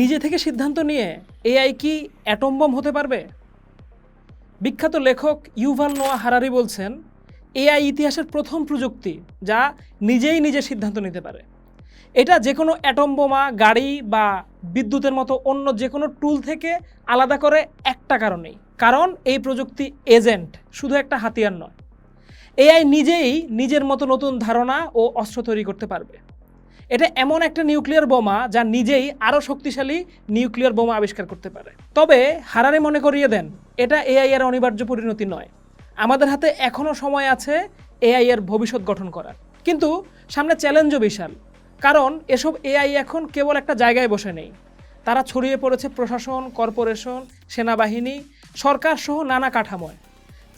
নিজে থেকে সিদ্ধান্ত নিয়ে এআই কি অ্যাটম বম হতে পারবে? বিখ্যাত লেখক ইউভাল নোয়া হারারি বলছেন, এআই ইতিহাসের প্রথম প্রযুক্তি যা নিজেই নিজে সিদ্ধান্ত নিতে পারে। এটা যে কোনো অ্যাটম বোমা, গাড়ি বা বিদ্যুতের মতো অন্য যে কোনো টুল থেকে আলাদা করে একটা কারণেই। কারণ এই প্রযুক্তি এজেন্ট, শুধু একটা হাতিয়ার নয়। এআই নিজেই নিজের মতো নতুন ধারণা ও অস্ত্র তৈরি করতে পারবে। এটা এমন একটা নিউক্লিয়ার বোমা যা নিজেই আরও শক্তিশালী নিউক্লিয়ার বোমা আবিষ্কার করতে পারে। তবে হারারে মনে করিয়ে দেন, এটা এআই এর অনিবার্য পরিণতি নয়। আমাদের হাতে এখনও সময় আছে এআই এর ভবিষ্যৎ গঠন করার। কিন্তু সামনে চ্যালেঞ্জও বিশাল, কারণ এসব এআই এখন কেবল একটা জায়গায় বসে নেই। তারা ছড়িয়ে পড়েছে প্রশাসন, কর্পোরেশন, সেনাবাহিনী, সরকার সহ নানা কাঠামোয়,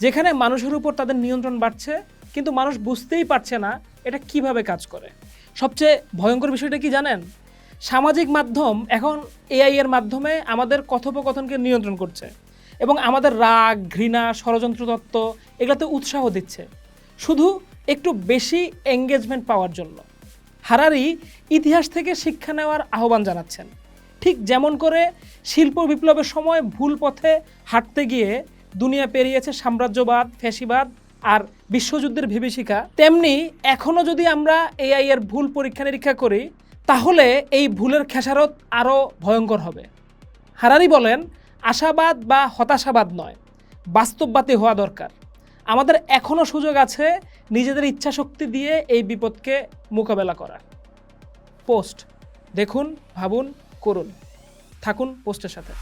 যেখানে মানুষের উপর তাদের নিয়ন্ত্রণ বাড়ছে, কিন্তু মানুষ বুঝতেই পারছে না এটা কীভাবে কাজ করে। সবচেয়ে ভয়ঙ্কর বিষয়টা কি জানেন? সামাজিক মাধ্যম এখন এআই এর মাধ্যমে আমাদের কথোপকথনকে নিয়ন্ত্রণ করছে এবং আমাদের রাগ, ঘৃণা, ষড়যন্ত্র তত্ত্ব এগুলোতে উৎসাহ দিচ্ছে। শুধু একটু বেশি এঙ্গেজমেন্ট পাওয়ার জন্য। হারারি ইতিহাস থেকে শিক্ষা নেওয়ার আহ্বান জানাচ্ছেন। ঠিক যেমন করে শিল্প বিপ্লবের সময় ভুল পথে হাঁটতে গিয়ে দুনিয়া পেরিয়েছে সাম্রাজ্যবাদ ফ্যাসিবাদ আর বিশ্বযুদ্ধের বিভীষিকা, তেমনি এখনও যদি আমরা এআই এর ভুল পরীক্ষা নিরীক্ষা করি, তাহলে এই ভুলের খেসারত আরও ভয়ঙ্কর হবে। হারারি বলেন, আশাবাদ বা হতাশাবাদ নয়, বাস্তববাদী হওয়া দরকার। আমাদের এখনও সুযোগ আছে নিজেদের ইচ্ছাশক্তি দিয়ে এই বিপদকে মোকাবেলা করার। পোস্ট, দেখুন, ভাবুন, করুন। থাকুন পোস্টের সাথে।